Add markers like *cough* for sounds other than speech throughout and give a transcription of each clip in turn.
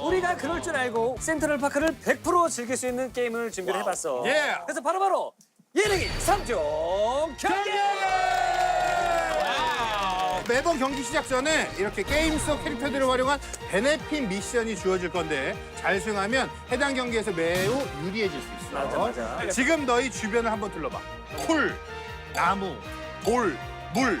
우리가 그럴 줄 알고 센트럴 파크를 100% 즐길 수 있는 게임을 준비를 해봤어. 예. 그래서 바로바로 예능이 3종 경기! 매번 경기 시작 전에 이렇게 게임 속 캐릭터들을 활용한 베네핏 미션이 주어질 건데 잘 수행하면 해당 경기에서 매우 유리해질 수 있어. 맞아, 맞아. 지금 너희 주변을 한번 둘러봐. 풀, 나무, 돌, 물.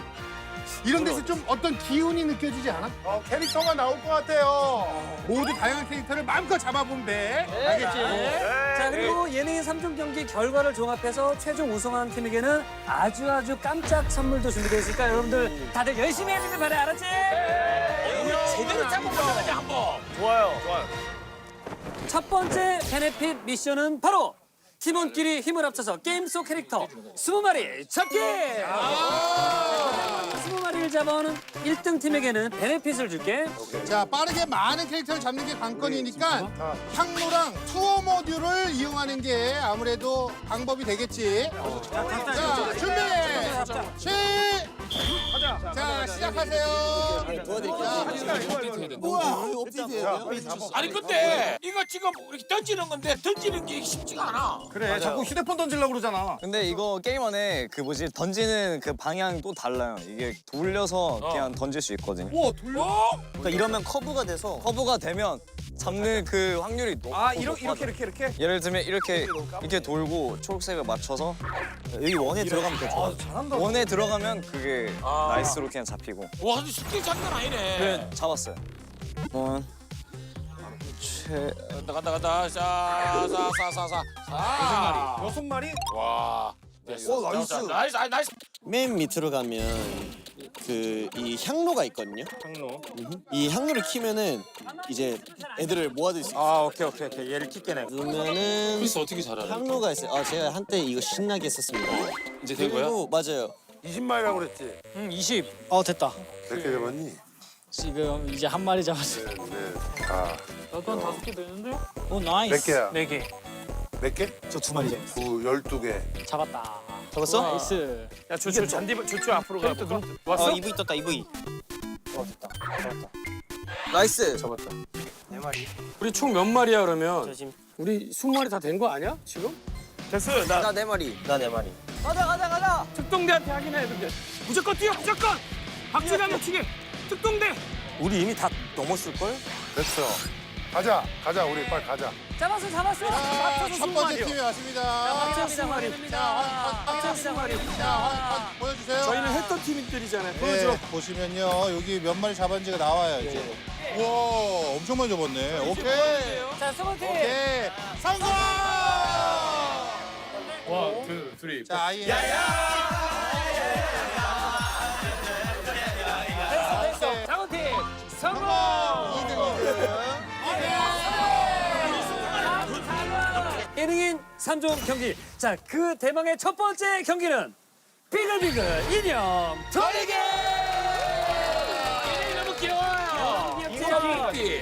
이런 데서 좀 어떤 기운이 느껴지지 않아? 어, 캐릭터가 나올 것 같아요. 모두 다양한 캐릭터를 마음껏 잡아보면 돼. 알겠지? 자 그리고 예능인 3종 경기 결과를 종합해서 최종 우승한 팀에게는 아주 아주 깜짝 선물도 준비되어 있으니까 여러분들 다들 열심히 해주길 바래 알았지? 제대로 짠거 보자 한번. 첫 번째 베네핏 미션은 바로 팀원끼리 힘을 합쳐서 게임 속 캐릭터 20마리 잡기! 20마리를 잡아오는 1등 팀에게는 베네핏을 줄게. 자, 빠르게 많은 캐릭터를 잡는 게 관건이니까 향로랑 투어 모듈을 이용하는 게 아무래도 방법이 되겠지. 자, 준비! 시! 자, 시작하세요. 아니 근데 이거 지금 이렇게 던지는 건데 던지는 게 쉽지가 않아. 그래, 자꾸 휴대폰 던지려고 그러잖아. 근데 이거 게임 안에 그 뭐지 던지는 그 방향이 또 달라요. 이게 돌려서 그냥 던질 수 있거든요. 어? 그러니까 이러면 커브가 돼서 커브가 되면 잡는 그 확률이 높. 아, 이렇게, 이렇게, 이렇게, 이렇게? 예를 들면 이렇게 이렇게 돌고 초록색을 맞춰서 여기 원에 들어가면 되죠. 원에 들어가면 그게 나이스로 그냥 잡히고. 와 근데 스킬 장난 아니네. 그래 잡았어요. 원. 최. 간다 간다 간다. 자사사사사 사. 여섯 마리? 와. 됐어. 오, 나이스. 자, 자, 나이스 아, 나이스. 맨 밑으로 가면 그 이 향로가 있거든요. 향로. 이 향로를 키면은 이제 애들을 모아둘 수 있어요. 아, 오케이, 오케이, 오케이. 얘를 킥게네. 그러면은 그래서 어떻게 잘하래? 향로가 있어요. 아 제가 한때 이거 신나게 했었습니다. 이제 된 거야? 그리고 맞아요. 20마리라고 그랬지? 응, 20. 어 됐다. 몇개 잡았니? 지금 이제 한 마리 잡았어. 네, 네. 아, 나도 한 다섯 개 되는데? 오 나이스. 몇 개야? 네 개. 몇 개? 저 두 마리 잡았어. 구, 열두 개. 잡았다. 잡았어? 나이스. 야, 조추 잔디 조추 앞으로 가. 왔어? 어 EV 떴다 EV. 나이스. 우리 총 몇 마리야 그러면? 우리 20마리 다 된 거 아니야? 지금? 됐어. 나 나 네 마리. 나 네 마리. 특동대한테 하긴 해. 근데 무조건 뛰어. 무조건. 박지가 놓치게. 특동대. 우리 이미 다 넘었을 걸? 됐어. 가자, 가자, 우리 빨리 가자. 잡았어 잡았어. 자, 첫 번째 20마리요. 팀이 왔습니다. 합쳐입니다 확인입니다. 합쳐입니다 자, 한, 한, 보여주세요. 저희는 했던 팀들이잖아요. 네, 보여줘. 보시면요. 여기 몇 마리 잡았는지가 나와요, 이제. 우와, 엄청 많이 잡았네. 오케이. 자 스모티. 오케이. 성공! 원, 투, 쓰리. 자, 아이. 됐어. 예능인 3종 경기. 자, 그 대망의 첫 번째 경기는 비글비글 인형 돌리기!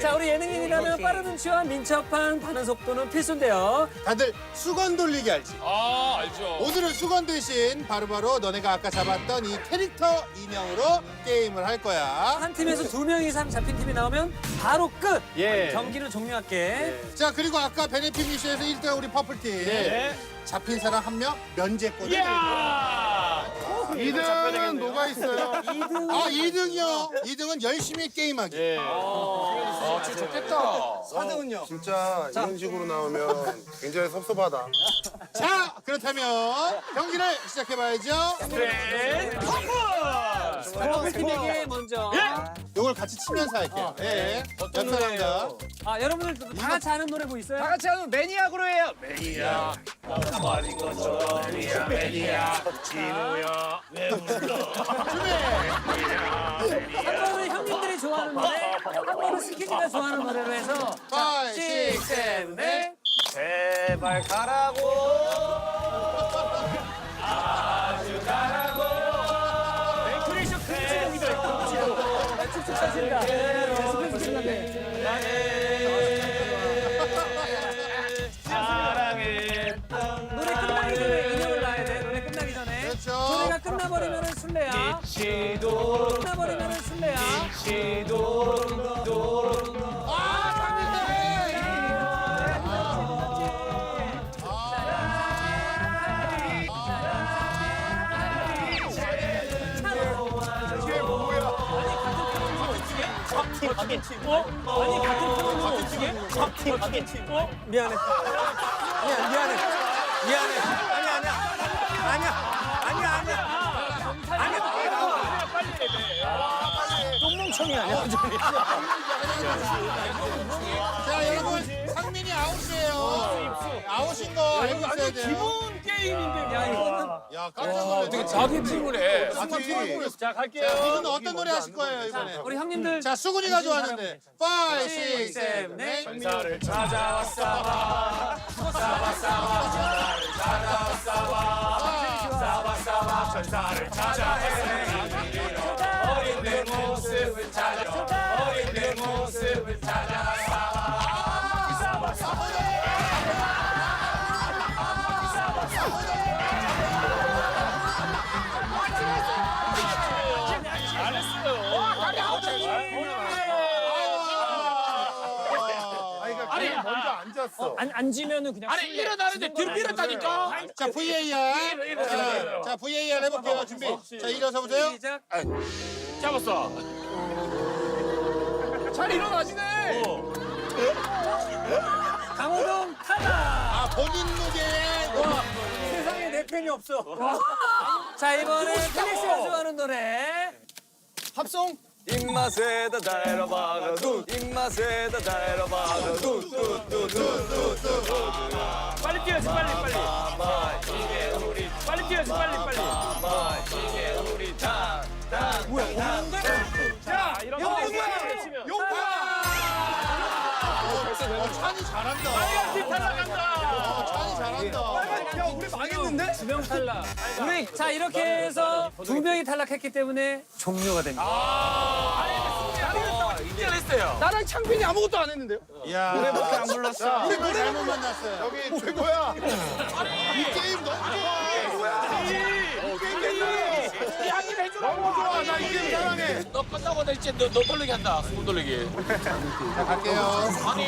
자, 우리 예능인이라면 빠른 눈치와 민첩한 반응 속도는 필수인데요. 다들 수건 돌리기 알지? 아 알죠. 오늘은 수건 대신 바로바로 너네가 아까 잡았던 이 캐릭터 인형으로 게임을 할 거야. 한 팀에서 두 명 이상 잡힌 팀이 나오면 바로 끝! 예. 경기를 종료할게. 자, 그리고 아까 베네핏 미션에서 1등 우리 퍼플팀. 잡힌 사람 한 명 면제권을 야. 2등은 뭐가 있어요? *laughs* 2등. 아, 2등이요. 2등은 열심히 게임하기. 아 진짜 좋겠다. 진짜 이런 식으로 나오면 굉장히 섭섭하다. 자, 그렇다면 경기를 시작해봐야죠. 퍼플 팀에게 먼저. 이걸 같이 치면서 할게요. 예. 옆 사람과. 아, 여러분들 다 같이 아는 노래 뭐 있어요? 같이 하면 매니악으로 해요. 한 번은 형님들이 좋아하는 노래, 한 번은 스키즈가 좋아하는 노래로 해서 5, 6, 6, 7, 8. 제발 가라고. 금지곡이다. 쭉쭉 쳐진다. 스페이스 끝났네. 노래 끝나기 전에 인형을 놔야 돼. 노래 끝나기 전에. 그렇죠. 노래가 끝나버리면 술래야. 끝나버리 어? 아니 같은 팀은 어떻게? 팀 같은 팀. 어? 미안해. 미안 미안해. 미안해. 아니야 아니야. 아니야. 아니야 아니야. 아니야. 똥멍청이 아니야? 자 여러분 상민이 아웃이에요. 아웃인 거 알고 있어야 돼요. 기본 게임인데. 야 이거는 야 깜짝 놀랐네. 자기 팀을 해. 같은 팀을 모르겠어. 자 갈게요. 자, 이분은 어떤 노래 하실 거예요 이번에? 우리 형님들 자 수근이가 좋아하는데 5, 6, 7, 8 전사를 찾아왔어. 전사를 찾아. 어린 안 앉으면은 그냥 아니 일어나는데 뒤로 밀었다니까. 자 VAR 자, 자 VAR 해볼게요 준비 자 일어서 보세요 시작. 잡았어. 잘 일어나시네. 강호동 타다. 아 본인 무게에 세상에 내 팬이 없어. 자 이번에 필릭스가 좋아하는 노래. 합성. 입맛에다 달아봐가 둔. 입맛에다 달아봐가 둔둔둔둔둔둔 빨리 뛰어야지 빨리 빨리. 빨리 뛰어야지 빨리 빨리. 자 이렇게 치면. 어, 찬이 잘한다. 빨리 탈락한다. 망했는데? 두 명 탈락. 우리 자 이렇게 해서 두 명이 탈락했기 때문에 종료가 됩니다. 인정했어요. 나랑 창빈이 아무것도 안 했는데요? 야 노래밖에 안 불렀어 우리 노래 잘못 만났어요 여기 최고야. 이 게임 너무 좋아. 이 한입 해주라고. 너무 좋아. 나 이 게임 사랑해. 너 끝나고 나 이제 너, 너 돌리기 한다. 손 돌리기. 자 갈게요 아니